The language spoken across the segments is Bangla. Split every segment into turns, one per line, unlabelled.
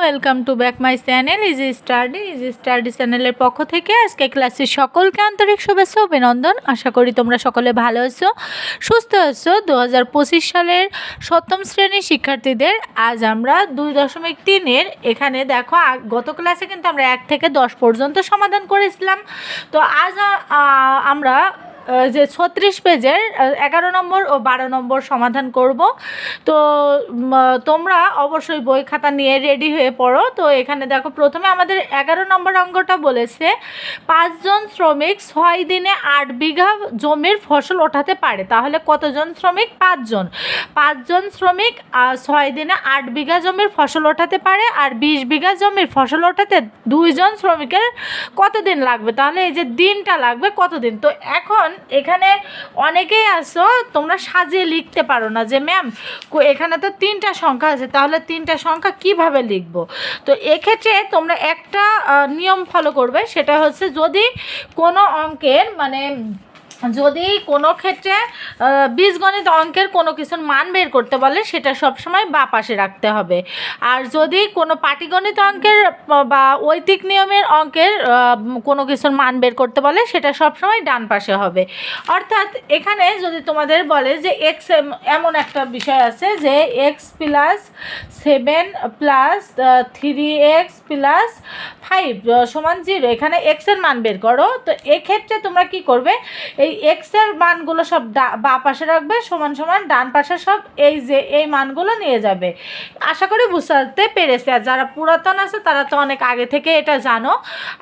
Welcome to back my channel easy study easy study চ্যানেলের পক্ষ থেকে আজকে ক্লাসের সকলকে আন্তরিক শুভেচ্ছা অভিনন্দন। আশা করি তোমরা সকলে ভালো আছো, সুস্থ আছো। দু হাজার পঁচিশ সালের সপ্তম শ্রেণির শিক্ষার্থীদের আজ আমরা দুই দশমিক তিনের এখানে দেখো গত ক্লাসে কিন্তু আমরা এক থেকে দশ পর্যন্ত সমাধান করেছিলাম। তো আজ আমরা যে ছত্রিশ পেজের এগারো নম্বর ও বারো নম্বর সমাধান করব। তো তোমরা অবশ্যই বই খাতা নিয়ে রেডি হয়ে পড়ো। তো, এখানে দেখো, প্রথমে আমাদের এগারো নম্বর অঙ্কটা বলেছে, পাঁচজন শ্রমিক ছয় দিনে আট বিঘা জমির ফসল ওঠাতে পারে। তাহলে কতজন শ্রমিক? পাঁচজন। পাঁচজন শ্রমিক ছয় দিনে আট বিঘা জমির ফসল ওঠাতে পারে আর বিশ বিঘা জমির ফসল ওঠাতে দুইজন শ্রমিকের কতদিন লাগবে? তাহলে এই যে দিনটা লাগবে কতদিন? তো এখন এখানে অনেকেই আসো তোমরা সাজিয়ে লিখতে পারো না যে, ম্যাম এখানে তো তিনটা সংখ্যা আছে, তাহলে তিনটা সংখ্যা কীভাবে লিখব? তো এক্ষেত্রে তোমরা একটা নিয়ম ফলো করবে, সেটা হচ্ছে যদি কোনো অঙ্কের মানে যদি কোনো ক্ষেত্রে বীজগণিত অঙ্কের কোনো কিছুর মান বের করতে বলে, সেটা সবসময় বা পাশে রাখতে হবে। আর যদি কোনো পাটিগণিত অঙ্কের, বা ঐতিক নিয়মের অঙ্কের কোনো কিছুর মান বের করতে বলে, সেটা সবসময় ডান পাশে হবে। অর্থাৎ এখানে যদি তোমাদের বলে যে এক্স এমন একটা বিষয় আছে যে X plus seven plus three X plus five সমান জিরো এখানে এক্সের মান বের করো। তো এক্ষেত্রে তোমরা কি করবে? এই এক্সের মানগুলো সব বা পাশে রাখবে, সমান সমান ডান পাশে সব এই যে, এই মানগুলো নিয়ে যাবে। আশা করি বুঝতে পেরেছে। আর যারা পুরাতন আছে, তারা তো অনেক আগে থেকে এটা জানো।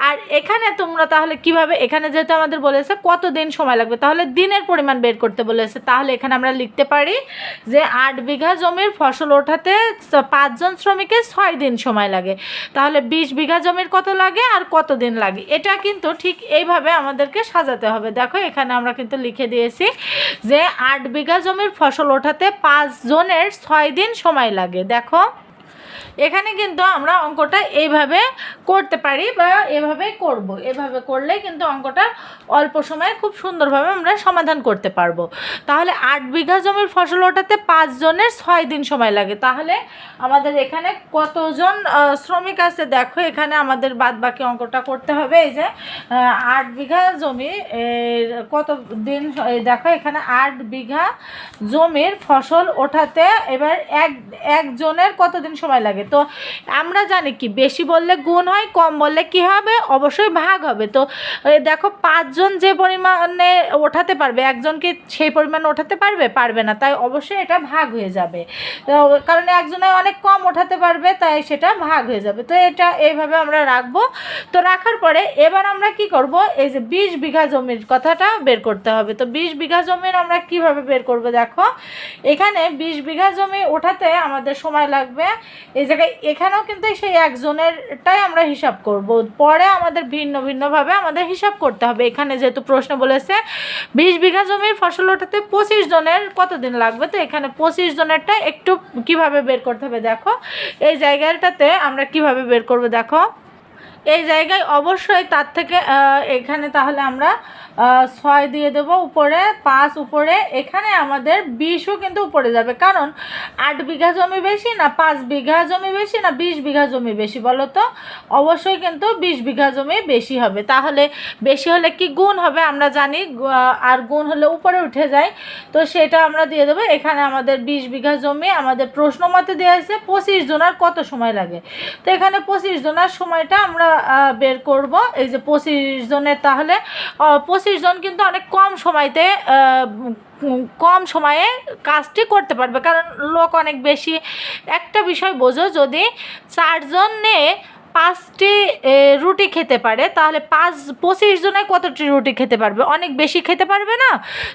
আর এখানে তোমরা তাহলে কীভাবে, এখানে যেহেতু আমাদের বলেছে কত দিন সময় লাগবে, তাহলে দিনের পরিমাণ বের করতে বলেছে। তাহলে এখানে আমরা লিখতে পারি যে আট বিঘা জমির ফসল ওঠাতে পাঁচজন শ্রমিকের ছয় দিন সময় লাগে। তাহলে বিশ বিঘা জমির কত লাগে আর কত দিন লাগে? এটা কিন্তু ঠিক এইভাবে আমাদেরকে সাজাতে হবে। দেখো এখানে আমরা কিন্তু লিখে দিয়েছি যে আট বিঘা জমির ফসল ওঠাতে পাঁচ জনের ছয় দিন সময় লাগে। দেখো এখানে কিন্তু আমরা অঙ্কটা এইভাবে করতে পারি বা এভাবে করব। এভাবে করলে কিন্তু অঙ্কটা অল্প সময়ে খুব সুন্দরভাবে আমরা সমাধান করতে পারব। তাহলে আট বিঘা জমির ফসল ওঠাতে পাঁচজনের ছয় দিন সময় লাগে। তাহলে আমাদের এখানে কতজন শ্রমিক আছে? দেখো এখানে আমাদের বাদ বাকি অঙ্কটা করতে হবে। এই যে আট বিঘা জমি কত দিন দেখো এখানে আট বিঘা জমির ফসল ওঠাতে এবার এক একজনের কতদিন সময় লাগে? তো আমরা জানি কি, বেশি বললে গুণ হয়, কম বললে কি হবে? অবশ্যই ভাগ হবে। তো দেখো, পাঁচজন যে পরিমাণে ওঠাতে পারবে একজন কি সেই পরিমাণে ওঠাতে পারবে? পারবে না। তাই অবশ্যই এটা ভাগ হয়ে যাবে। কারণ একজনে অনেক কম ওঠাতে পারবে, তাই সেটা ভাগ হয়ে যাবে। তো, এটা এইভাবে আমরা রাখব। তো, রাখার পরে এবার আমরা কি করব? এই যে বিশ বিঘা জমির কথাটা বের করতে হবে। তো, বিশ বিঘা জমির আমরা কীভাবে বের করব দেখো? এখানে বিশ বিঘা জমি ওঠাতে আমাদের সময় লাগবে। এই জায়গায় এখানেও কিন্তু সেই একজনেরটাই আমরা হিসাব করব। পরে আমাদের ভিন্ন ভিন্নভাবে আমাদের হিসাব করতে হবে। এখানে যেহেতু প্রশ্ন বলেছে, বিশ বিঘা জমির ফসল ওঠাতে পঁচিশ জনের কতদিন লাগবে? তো এখানে পঁচিশ জনেরটা একটু কীভাবে বের করতে হবে দেখো। এই জায়গাটাতে আমরা কীভাবে বের করব দেখো। এই জায়গায় অবশ্যই তার থেকে এখানে তাহলে আমরা ছয় দিয়ে দেবো উপরে, পাঁচ উপরে, এখানে আমাদের বিশও কিন্তু উপরে যাবে। কারণ আট বিঘা জমি বেশি না পাঁচ বিঘা জমি বেশি না বিশ বিঘা জমি বেশি, বলো তো? অবশ্যই কিন্তু বিশ বিঘা জমি বেশি হবে। তাহলে বেশি হলে কি গুণ হবে আমরা জানি আর গুণ হলে উপরে উঠে যায়। তো সেটা আমরা দিয়ে দেবো। এখানে আমাদের বিশ বিঘা জমি, আমাদের প্রশ্ন মতে দেওয়া আছে পঁচিশ জনের কত সময় লাগে? তো এখানে পঁচিশ জনের সময়টা আমরা বের করব। এই যে পঁচিশ জনের তাহলে পঁচিশ জন কিন্তু অনেক কম সময়তে কম সময়ে কাজটি করতে পারবে। কারণ লোক অনেক বেশি। একটা বিষয় বোঝো, যদি চারজন নিয়ে পাঁচটি রুটি খেতে পারে, তাহলে পাঁচ, পঁচিশ জনে কতটি রুটি খেতে পারবে? অনেক বেশি খেতে পারবে না?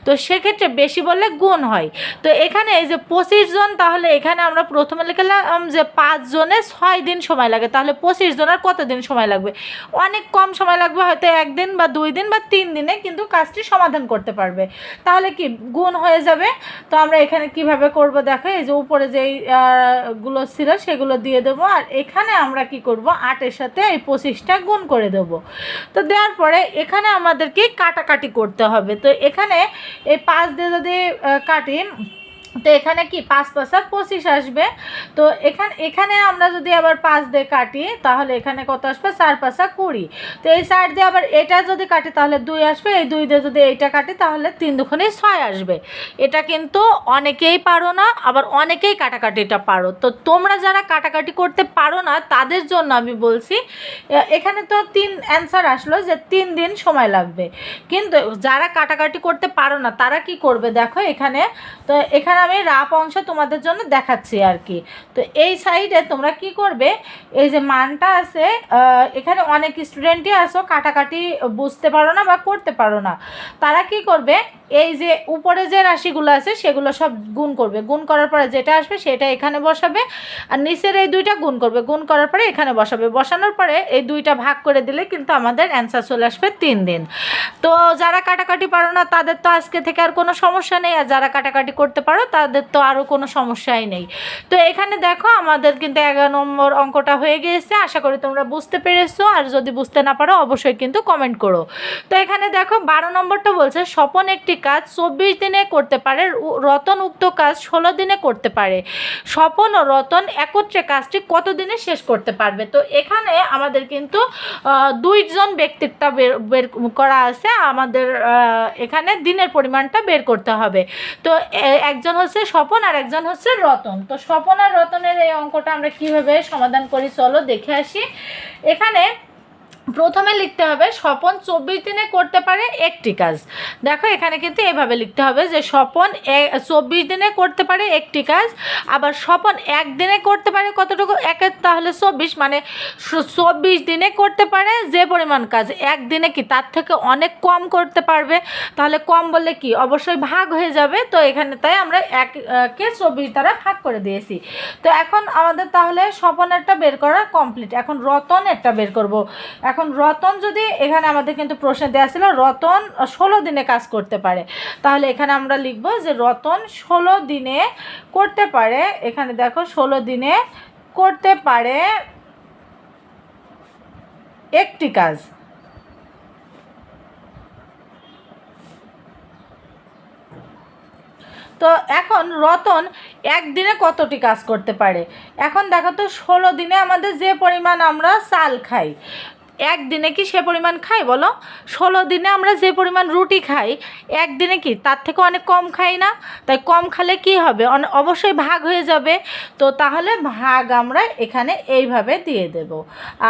তো সেক্ষেত্রে বেশি বললে গুণ হয়। তো এখানে এই যে পঁচিশ জন, তাহলে এখানে আমরা প্রথমে লিখলাম যে পাঁচ জনে ছয় দিন সময় লাগে। তাহলে পঁচিশ জনের কত দিন সময় লাগবে? অনেক কম সময় লাগবে, হয়তো একদিন বা দুই দিন বা তিন দিনে কিন্তু কাজটি সমাধান করতে পারবে। তাহলে কি গুণ হয়ে যাবে? তো আমরা এখানে কীভাবে করব দেখো, এই যে উপরে যেই গুলো ছিল সেগুলো দিয়ে দেবো। আর এখানে আমরা কি করব? আটের সাথে এই পঁচিশটা গুণ করে দেব। তো দেওয়ার পরে এখানে আমাদেরকে কাটাকাটি করতে হবে। তো এখানে এই পাঁচ দিয়ে যদি আহ, কাটি তো এখানে কি পাঁচ পাঁচা পঁচিশ আসবে? তো এখানে এখানে আমরা যদি আবার পাঁচ দিয়ে কাটি, তাহলে এখানে কত আসবে? চার পাঁচা কুড়ি। তো এই সাইড দিয়ে আবার এটা যদি কাটি, তাহলে দুই আসবে। এই দুই দিয়ে যদি এইটা কাটি, তাহলে তিন দুখানে ছয় আসবে। এটা কিন্তু অনেকেই পারো না, আবার অনেকেই কাটাকাটিটা পারো। তো তোমরা যারা কাটাকাটি করতে পারো না, তাদের জন্য আমি বলছি এখানে তো তিন অ্যান্সার আসলো যে তিন দিন সময় লাগবে। কিন্তু যারা কাটাকাটি করতে পারো না, তারা কি করবে? দেখো এখানে, তো এখানে আমি রাপ অংশ তোমাদের জন্য দেখাচ্ছি আর কি। তো এই সাইডে তোমরা কি করবে? এই যে মানটা আছে এখানে অনেক স্টুডেন্টই আসো, কাটাকাটি বুঝতে পারো না বা করতে পারো না। তারা কি করবে? এই যে উপরে যে রাশিগুলো আছে, সেগুলো সব গুণ করবে। গুণ করার পরে যেটা আসবে সেটা এখানে বসাবে, আর নিচের এই দুইটা গুণ করবে। গুণ করার পরে এখানে বসাবে। বসানোর পরে এই দুইটা ভাগ করে দিলে কিন্তু আমাদের অ্যান্সার চলে আসবে তিন দিন। তো যারা কাটাকাটি পারো না, তাদের তো আজকে থেকে আর কোনো সমস্যা নেই, আর যারা কাটাকাটি করতে পারো, তাদের তো আরও কোনো সমস্যাই নেই। তো এখানে দেখো আমাদের কিন্তু এগারো নম্বর অঙ্কটা হয়ে গিয়েছে, আশা করি তোমরা বুঝতে পেরেছ, আর যদি বুঝতে না পারো, অবশ্যই কিন্তু কমেন্ট করো। তো এখানে দেখো বারো নম্বরটা বলছে, স্বপন একটি কাজ চব্বিশ দিনে করতে পারে রতন উক্ত কাজ ষোলো দিনে করতে পারে। স্বপন ও রতন একত্রে কাজটি কত দিনে শেষ করতে পারবে? তো এখানে আমাদের কিন্তু দুইজন ব্যক্তিত্ব বের বের করা আছে। আমাদের এখানে দিনের পরিমাণটা বের করতে হবে। তো একজন হচ্ছে স্বপন আর একজন হচ্ছে রতন। তো স্বপন আর রতনের এই অঙ্কটা আমরা কীভাবে সমাধান করি? চলো দেখে আসি। এখানে প্রথমে লিখতে হবে, স্বপন চব্বিশ দিনে করতে পারে একটি কাজ। দেখো, এখানে কিন্তু এভাবে লিখতে হবে যে, স্বপন চব্বিশ দিনে করতে পারে একটি কাজ, আবার স্বপন একদিনে করতে পারে কতটুকু? একের তাহলে চব্বিশ মানে চব্বিশ দিনে করতে পারে যে পরিমাণ কাজ। একদিনে কি? তার থেকে অনেক কম করতে পারবে। তাহলে কম বললে কি? অবশ্যই ভাগ হয়ে যাবে। তো এখানে তাই আমরা এক, কে চব্বিশ দ্বারা ভাগ করে দিয়েছি। তো এখন আমাদের তাহলে স্বপনেরটা বের করা কমপ্লিট এখন রতনেরটা বের করব। এখন রতন যদি এখানে আমাদের কিন্তু প্রশ্ন দেওয়া ছিল, রতন ষোলো দিনে কাজ করতে পারে। তাহলে এখানে আমরা লিখব যে রতন ষোলো দিনে করতে পারে, এখানে দেখো ষোলো দিনে করতে পারে একটি কাজ। তো এখন রতন একদিনে কতটি কাজ করতে পারে? এখন দেখো তো ষোলো দিনে আমাদের যে পরিমাণ আমরা চাল খাই একদিনে কি সে পরিমাণ খাই বলো? ষোলো দিনে আমরা যে পরিমাণ রুটি খাই, একদিনে কি? তার থেকে অনেক কম খাই না? তাই কম খালে কি হবে? অবশ্যই ভাগ হয়ে যাবে। তো তাহলে ভাগ আমরা এখানে এইভাবে দিয়ে দেব।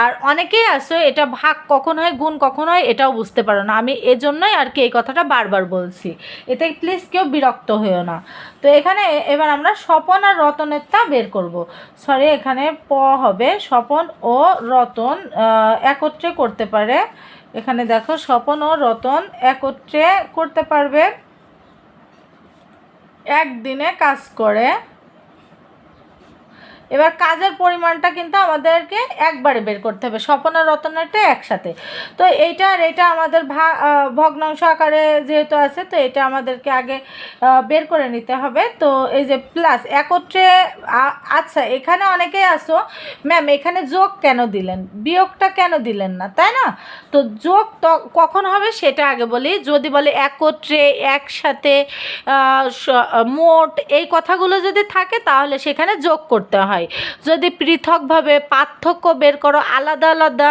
আর অনেকেই আছে, এটা ভাগ কখন হয়, গুণ কখন হয়, এটাও বুঝতে পারো না। আমি এজন্যই আর কি এই কথাটা বারবার বলছি। এতে প্লিজ কেউ বিরক্ত হয়েও না। তো এখানে এবার আমরা স্বপন আর রতনের তা বের করব। সরি এখানে প হবে। স্বপন ও রতন একত্রে করতে পারে। এখানে দেখো, স্বপন ও রতন একত্রে করতে পারবে। একদিনে কাজ করে। এবার কাজের পরিমাণটা কিন্তু আমাদেরকে একবারে বের করতে হবে, স্বপন আর রতনেরটা একসাথে। তো এইটা আর এটা আমাদের ভগ্নাংশ আকারে যেহেতু আছে, তো এটা আমাদেরকে আগে বের করে নিতে হবে। তো এই যে প্লাস একত্রে আচ্ছা এখানে অনেকেই আসো ম্যাম এখানে যোগ কেন দিলেন? বিয়োগটা কেন দিলেন না? তাই না? তো যোগ কখন হবে সেটা আগে বলি। যদি বলে একত্রে, একসাথে মোট এই কথাগুলো যদি থাকে, তাহলে সেখানে যোগ করতে হয়। যদি পৃথকভাবে পার্থক্য বের করো, আলাদা আলাদা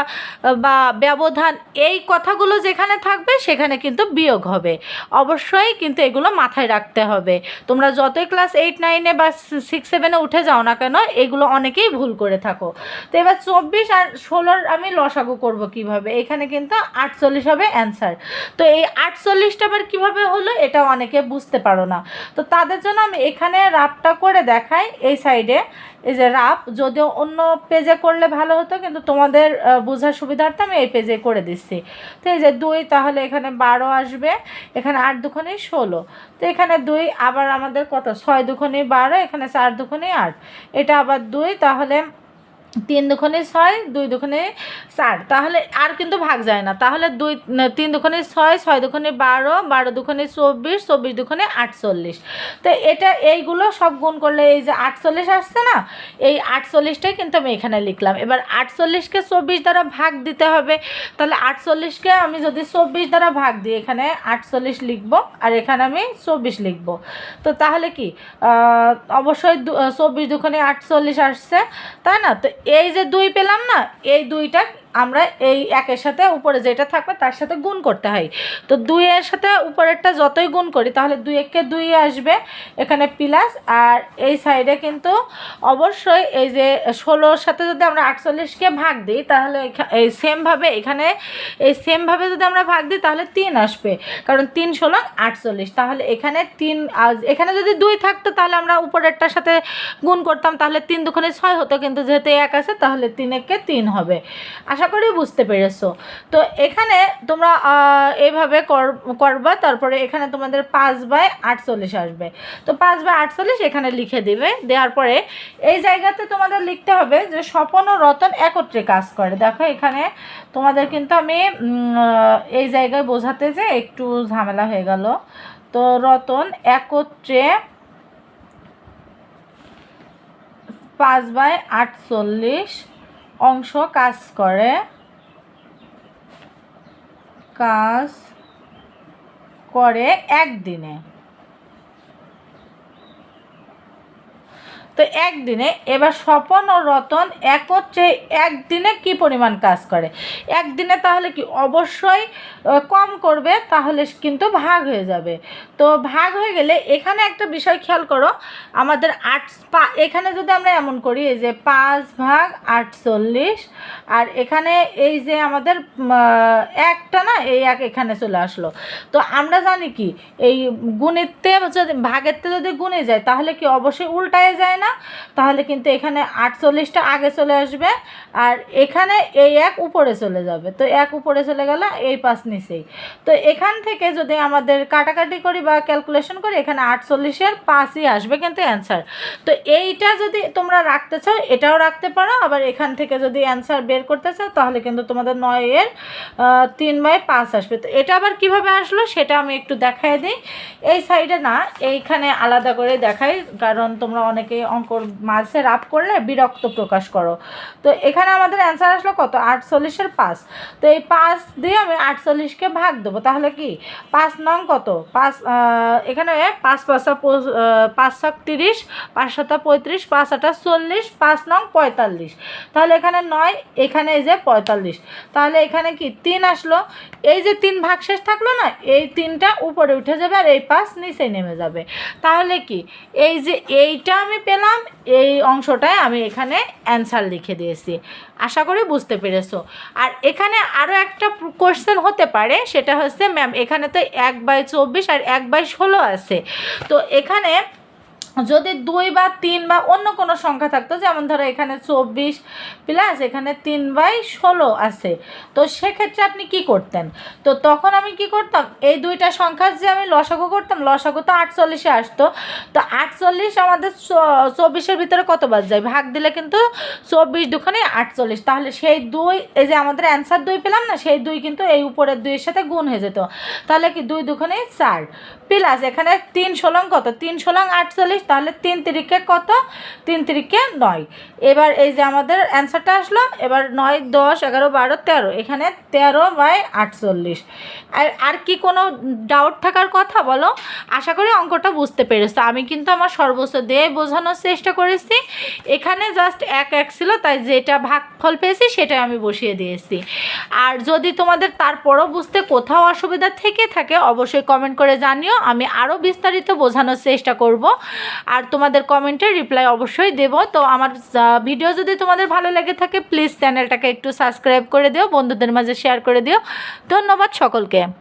বা ব্যবধান, এই কথাগুলো যেখানে থাকবে, সেখানে কিন্তু বিয়োগ হবে। অবশ্যই কিন্তু এগুলো মাথায় রাখতে হবে। তোমরা যতই ক্লাস এইট নাইনে বা সিক্স সেভেনে উঠে যাও না কেন, এগুলো অনেকেই ভুল করে থাকো। তো এবার চব্বিশ আর ষোলোর আমি লসাগু করব কীভাবে? এখানে কিন্তু আটচল্লিশ হবে অ্যান্সার তো এই আটচল্লিশটা আবার কীভাবে হলো, এটা অনেকে বুঝতে পারো না। তো তাদের জন্য আমি এখানে রাফটা করে দেখাই, এই সাইডে এই যে রাপ যদিও অন্য পেজে করলে ভালো হতো, কিন্তু তোমাদের বোঝার সুবিধার্থে আমি এই পেজে করে দিচ্ছি। তো এই যে দুই, তাহলে এখানে বারো আসবে, এখানে আট দুখানে ষোলো। তো এখানে দুই, আবার আমাদের কত? ছয় দুখানে বারো, এখানে চার দুখানে আট। এটা আবার দুই, তাহলে তিন দুখানে ছয়, দুই দুখানে চার। তাহলে আর কিন্তু ভাগ যায় না। তাহলে দুই, তিন দুখানে ছয় ছয় দুখানে বারো বারো দুখানে চব্বিশ চব্বিশ দুখানে আটচল্লিশ। তো এটা এইগুলো সব গুণ করলে এই যে আটচল্লিশ আসছে না, এই আটচল্লিশটাই কিন্তু আমি এখানে লিখলাম। এবার আটচল্লিশকে চব্বিশ দ্বারা ভাগ দিতে হবে। তাহলে আটচল্লিশকে আমি যদি চব্বিশ দ্বারা ভাগ দিই, এখানে আটচল্লিশ লিখব আর এখানে আমি চব্বিশ লিখব। তো তাহলে কি? অবশ্যই চব্বিশ দুখানে আটচল্লিশ আসছে, তাই না? তো এই যে দুই পেলাম না এই দুইটা আমরা এই একের সাথে উপরে যেটা থাকবে তার সাথে গুণ করতে হয়। তো দুইয়ের সাথে উপরেরটা যতই গুণ করি, তাহলে দুই একে দুই আসবে, এখানে প্লাস আর এই সাইডে কিন্তু অবশ্যই এই যে ষোলোর সাথে যদি আমরা আটচল্লিশকে ভাগ দিই, তাহলে এই সেমভাবে এখানে, এই সেমভাবে যদি আমরা ভাগ দিই, তাহলে তিন আসবে। কারণ তিন ষোলো, আটচল্লিশ। তাহলে এখানে তিন এখানে যদি দুই থাকতো, তাহলে আমরা উপরেরটার সাথে গুণ করতাম, তাহলে তিন দুখানে ছয় হতো। কিন্তু যেহেতু এক আছে, তাহলে তিন একে তিন হবে। আশা করি বুঝতে পেরেছ। তো এখানে তোমরা কর- করবা, তারপরে এখানে তোমাদের পাঁচ বাই আটচল্লিশ আসবে। তো পাঁচ বাই আটচল্লিশ এখানে লিখে দিবে। দেওয়ার পরে এই জায়গাতে তোমাদের লিখতে হবে যে স্বপন ও রতন একত্রে কাজ করে। দেখো এখানে তোমাদের কিন্তু আমি এই জায়গায় বোঝাতে যে একটু ঝামেলা হয়ে গেল। তো রতন একত্রে পাঁচ বাই আটচল্লিশ অংশ কাজ করে। কাজ করে একদিনে। তো একদিনে এবার স্বপন ও রতন একত্রে একদিনে কি পরিমাণ কাজ করে? একদিনে তাহলে কি অবশ্যই কম করবে, তাহলে কিন্তু ভাগ হয়ে যাবে। তো ভাগ হয়ে গেলে এখানে একটা বিষয় খেয়াল করো, আমাদের আট পা, এখানে যদি আমরা এমন করি, এই যে পাঁচ ভাগ আটচল্লিশ, আর এখানে এই যে আমাদের একটা না, এই এক এখানে চলে আসলো। তো আমরা জানি কি, এই গুণিতে যদি, ভাগেরতে যদি গুণে যায়, তাহলে কি অবশ্যই উল্টায় যায় না? তাহলে কিন্তু এখানে আটচল্লিশটা আগে চলে আসবে আর এখানে এই এক উপরে চলে যাবে। তো এক উপরে চলে গেল, এই পাঁচ নিচেই। তো এখান থেকে যদি আমাদের কাটাকাটি করি বা ক্যালকুলেশন করি, এখানে আটচল্লিশের পাঁচই আসবে কিন্তু অ্যান্সার তো এইটা যদি তোমরা রাখতে চাও, এটাও রাখতে পারো। আবার এখান থেকে যদি অ্যান্সার বের করতে চাও, তাহলে কিন্তু তোমাদের নয়ের তিন বাই পাঁচ আসবে। তো এটা আবার কীভাবে আসলো, সেটা আমি একটু দেখাই দিই। এই সাইডে না, এইখানে আলাদা করে দেখাই, কারণ তোমরা অনেকেই অঙ্কর মাঝে রাপ করলে বিরক্ত প্রকাশ করো। তো এখানে আমাদের অ্যান্সার আসলো কত? আটচল্লিশের পাঁচ। তো এই পাঁচ দিয়ে আমি আটচল্লিশকে ভাগ দেবো। তাহলে কি? পাঁচ নং কত? পাঁচ এখানে পাঁচ পাঁচা পো- আহ, পাঁচ সাত তিরিশ পাঁচ সাতা পঁয়ত্রিশ পাঁচ আটা চল্লিশ পাঁচ নং পঁয়তাল্লিশ। তাহলে এখানে নয় এখানে এই যে পঁয়তাল্লিশ। তাহলে এখানে কি? তিন আসলো। এই যে তিন ভাগ শেষ থাকল না এই তিনটা উপরে উঠে যাবে আর এই পাঁচ নিচে নেমে যাবে। তাহলে কি? এই যে এইটা আমি পেলাম এই অংশটায় আমি এখানে অ্যান্সার লিখে দিয়েছি। আশা করি বুঝতে পেরেছ। আর এখানে আরও একটা কোশ্চেন হতে পারে, সেটা হচ্ছে ম্যাম এখানে তো এক বাই চব্বিশ আর এক বাই ষোলো আছে। তো এখানে যদি দুই বা তিন বা অন্য কোনো সংখ্যা থাকতো, যেমন ধরো এখানে চব্বিশ প্লাস এখানে তিন বাই ষোলো আছে। তো সেক্ষেত্রে আপনি কি করতেন? তো তখন আমি কি করতাম? এই দুইটা সংখ্যার যে আমি লসাগু করতাম, লসাগু তো আটচল্লিশে আসতো। তো আটচল্লিশ আমাদের চব্বিশের ভিতরে কতবার যায়? ভাগ দিলে কিন্তু চব্বিশ দুখানে আটচল্লিশ। তাহলে সেই দুই, এই যে আমাদের অ্যান্সার দুই পেলাম না, সেই দুই কিন্তু এই উপরের দুইয়ের সাথে গুণ হয়ে যেত। তাহলে কি দুই দুখানে চার? প্লাস এখানে তিন ষোলং কত? তিন ষোলং আটচল্লিশ তাহলে তিন তিরিকে কত? তিন তিরিকে নয়। এবার এই যে আমাদের অ্যান্সারটা আসলো, এবার নয়, দশ, এগারো, বারো, তেরো, এখানে তেরো বাই আটচল্লিশ। আর আর কি কোনো ডাউট থাকার কথা বলো? আশা করি অঙ্কটা বুঝতে পেরেছ। আমি কিন্তু আমার সর্বোচ্চ দিয়ে বোঝানোর চেষ্টা করেছি। এখানে জাস্ট এক এক ছিল, তাই যেটা ভাগফল পেয়েছি, সেটাই আমি বসিয়ে দিয়েছি। আর যদি তোমাদের তারপরও বুঝতে কোথাও অসুবিধা থেকে থাকে, অবশ্যই কমেন্ট করে জানিও। আমি আরও বিস্তারিত বোঝানোর চেষ্টা করব। আর তোমাদের কমেন্টের রিপ্লাই অবশ্যই দেবো। তো আমার ভিডিও যদি তোমাদের ভালো লেগে থাকে প্লিজ চ্যানেলটাকে একটু সাবস্ক্রাইব করে দিও, বন্ধুদের মাঝে শেয়ার করে দিও। ধন্যবাদ সকলকে।